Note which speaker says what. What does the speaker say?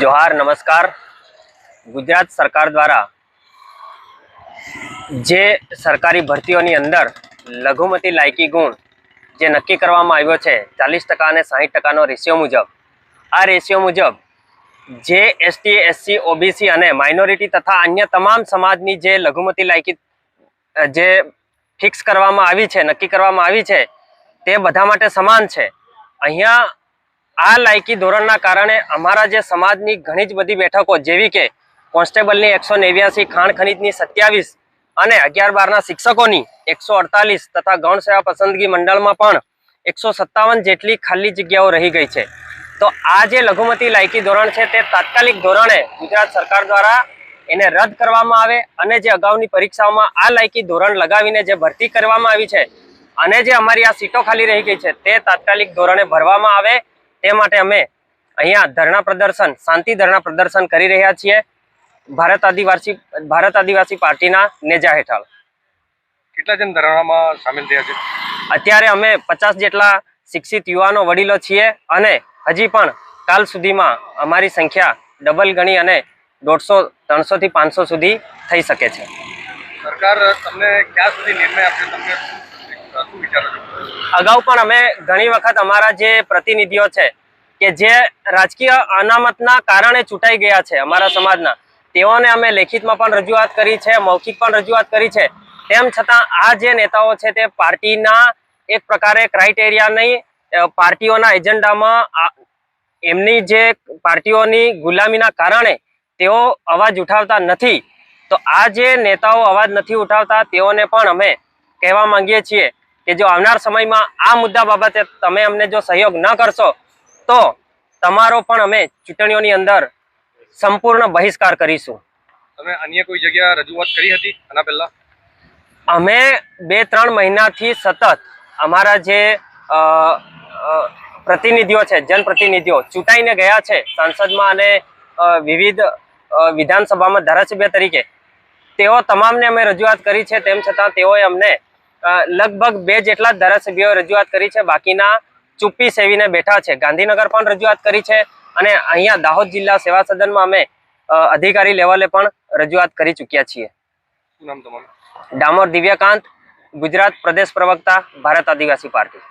Speaker 1: જોહાર, નમસ્કાર. ગુજરાત સરકાર દ્વારા જે સરકારી ભરતીઓની અંદર લઘુમતી લાયકી ગુણ જે નક્કી કરવામાં આવ્યો છે, ચાલીસ ટકા અને સાહીઠ ટકાનો રેશિયો મુજબ, આ રેશિયો મુજબ જે એસટી, એસસી, ઓબીસી અને માઇનોરિટી તથા અન્ય તમામ સમાજની જે લઘુમતી લાયકી, જે ફિક્સ કરવામાં આવી છે, નક્કી કરવામાં આવી છે, તે બધા માટે સમાન છે. અહીંયા આ લાયકી ધોરણના કારણે અમારા જે સમાજની ઘણી જ બધી બેઠકો, જેવી કે કોન્સ્ટેબલની એકસો નેવ્યાસી, ખાણ ખનીજની સત્યાવીસ અને અગિયાર બારના શિક્ષકોની એકસો અડતાલીસ તથા ગૌણ સેવા પસંદગી મંડળમાં પણ એકસો સત્તાવન જેટલી ખાલી જગ્યાઓ રહી ગઈ છે. તો આ જે લઘુમતી લાયકી ધોરણ છે તે તાત્કાલિક ધોરણે ગુજરાત સરકાર દ્વારા એને રદ કરવામાં આવે અને જે અગાઉની પરીક્ષાઓમાં આ લાયકી ધોરણ લગાવીને જે ભરતી કરવામાં આવી છે અને જે અમારી આ સીટો ખાલી રહી ગઈ છે તે તાત્કાલિક ધોરણે ભરવામાં આવે તે માટે અમે અહીંયા ધરણા પ્રદર્શન શાંતિ ધરણા પ્રદર્શન કરી રહ્યા છીએ ભારત આદિવાસી ભારત આદિવાસી પાર્ટીના નેજા હેઠળ.
Speaker 2: કેટલા જણ ધરણામાં સામેલ થયા છે?
Speaker 1: અત્યારે અમે પચાસ જેટલા શિક્ષિત યુવાનો વડીલો છીએ અને હજી પણ કાલ સુધીમાં અમારી સંખ્યા ડબલ ગણી અને દોઢસો ત્રણસો થી પાંચસો સુધી થઈ શકે છે.
Speaker 2: સરકાર તમને ક્યાં સુધી નિર્ણય આપશે તમને શું શું વિચારો છો?
Speaker 1: અગાઉ પણ અમે ઘણી વખત અમારા જે પ્રતિનિધિઓ છે, કે જે રાજકીય અનામતના કારણે ચૂંટાઈ ગયા છે અમારા સમાજના, તેઓને અમે લેખિતમાં પણ રજૂઆત કરી છે, મૌખિક પણ રજૂઆત કરી છે. તેમ છતાં આ જે નેતાઓ છે તે પાર્ટીના એક પ્રકારે ક્રાઇટેરિયાની નહીં પાર્ટીઓના એજન્ડામાં એમની જે પાર્ટીઓની ગુલામીના કારણે તેઓ અવાજ ઉઠાવતા નથી. તો આ જે નેતાઓ અવાજ નથી ઉઠાવતા તેઓને પણ અમે કહેવા માંગીએ છીએ કે જો આવનાર સમયમાં આ મુદ્દા બાબતે તમે અમને જો સહયોગ ન કરશો તો તમારો પણ અમે ચૂંટણીઓની અંદર સંપૂર્ણ બહિષ્કાર કરીશું.
Speaker 2: તમે અન્ય કોઈ જગ્યા રજૂઆત કરી હતી આના પહેલા?
Speaker 1: અમે બે ત્રણ મહિનાથી સતત અમારા જે પ્રતિનિધિઓ છે જનપ્રતિનિધિઓ ચૂંટાઈને ગયા છે સંસદમાં અને વિવિધ વિધાનસભામાં ધારાસભ્ય તરીકે. તેઓ તમામને અમે રજૂઆત કરી છે તેમ છતાં તેઓએ અમને લગભગ બે જેટલા ધારાસભ્યો રજૂઆત કરી છે. બાકીના ચૂપી સેવીને બેઠા છે. ગાંધીનગર પણ રજૂઆત કરી છે અને અહીંયા દાહોદ જિલ્લા સેવા સદનમાં અમે અધિકારી લેવલે પણ રજૂઆત કરી ચૂક્યા છીએ. ડામોર દિવ્યકાંત ગુજરાત પ્રદેશ પ્રવક્તા ભારત આદિવાસી પાર્ટી.